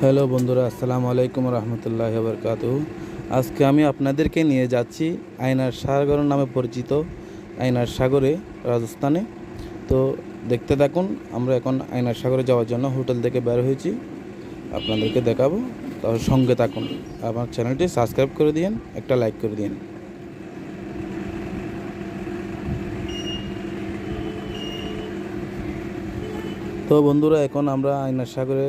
Hello বন্ধুরা, আসসালামু আলাইকুম রহমতুল্লাহ বরকাত আজকে আমি আপনাদেরকে নিয়ে যাচ্ছি আয়নার সাগর নামে পরিচিত আয়নার সাগরে, রাজস্থানে। তো দেখতে থাকুন, আমরা এখন আয়নার সাগরে যাওয়ার জন্য হোটেল থেকে বের হয়েছি। আপনাদেরকে দেখাবো তাহলে সঙ্গে থাকুন। আমার চ্যানেলটি সাবস্ক্রাইব করে দিন একটা লাইক করে দিন তো বন্ধুরা, এখন আমরা আয়নার সাগরে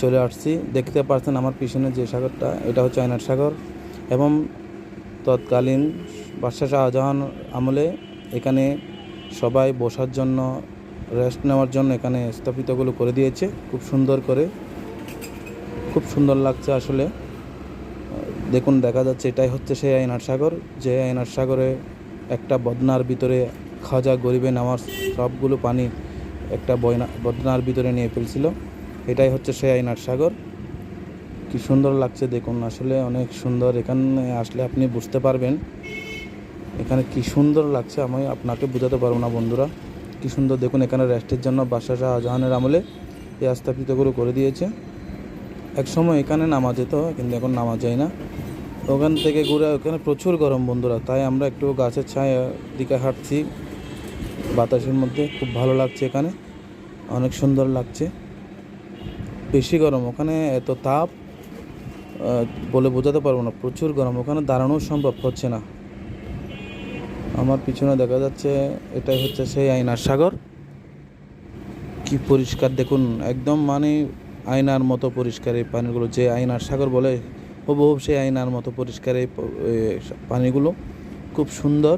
চলে আসছি। দেখতে পাচ্ছেন আমার পিছনে যে সাগরটা, এটা হচ্ছে আয়নার সাগর এবং তৎকালীন বাদশাহ শাহজাহান আমলে এখানে সবাই বসার জন্য রেস্ট নেওয়ার জন্য এখানে স্থাপিতগুলো করে দিয়েছে। খুব সুন্দর করে, খুব সুন্দর লাগছে আসলে। দেখুন, দেখা যাচ্ছে এটাই হচ্ছে সেই আয়নার সাগর। যে আয়নার সাগরে একটা বদনার ভিতরে খাজা গরিবে নামার সবগুলো পানি একটা বয়না, বদনার ভিতরে নিয়ে ফেলছিল। এটাই হচ্ছে সেই আয়নার সাগর। কি সুন্দর লাগছে দেখুন, আসলে অনেক সুন্দর। এখানে আসলে আপনি বুঝতে পারবেন এখানে কি সুন্দর লাগছে, আমি আপনাকে বোঝাতে পারব না বন্ধুরা। কি সুন্দর দেখুন, এখানে রেস্টের জন্য বাদশাহ শাহজাহানের আমলে এই আস্থাপিতগুলো করে দিয়েছে। এক সময় এখানে নামা যেত, কিন্তু এখন নামা যায় না। ওখান থেকে ঘুরে, ওখানে প্রচুর গরম বন্ধুরা, তাই আমরা একটু গাছের ছায়া দিকে হাঁটছি। বাতাসের মধ্যে খুব ভালো লাগছে এখানে, অনেক সুন্দর লাগছে। বেশি গরম, ওখানে এত তাপ বলে বোঝাতে পারব না, প্রচুর গরম, ওখানে দাঁড়ানো সম্ভব হচ্ছে না। আমার পিছনে দেখা যাচ্ছে, এটাই হচ্ছে সেই আয়নার সাগর। কি পরিষ্কার, দেখুন, একদম মানে আয়নার মতো পরিষ্কার এই পানিগুলো, যে আয়নার সাগর বলে হুবহুব সেই আয়নার মতো পরিষ্কার এই পানিগুলো, খুব সুন্দর।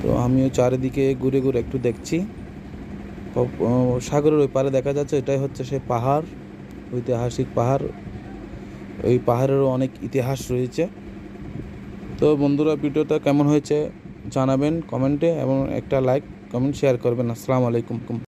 তো আমিও চারিদিকে ঘুরে ঘুরে একটু দেখছি। সাগরের ওই পারে দেখা যাচ্ছে, এটাই হচ্ছে সে পাহাড়, ঐতিহাসিক পাহাড়। ওই পাহাড়েরও অনেক ইতিহাস রয়েছে। তো বন্ধুরা, ভিডিওটা কেমন হয়েছে জানাবেন কমেন্টে এবং একটা লাইক, কমেন্ট, শেয়ার করবেন। আসসালামু আলাইকুম।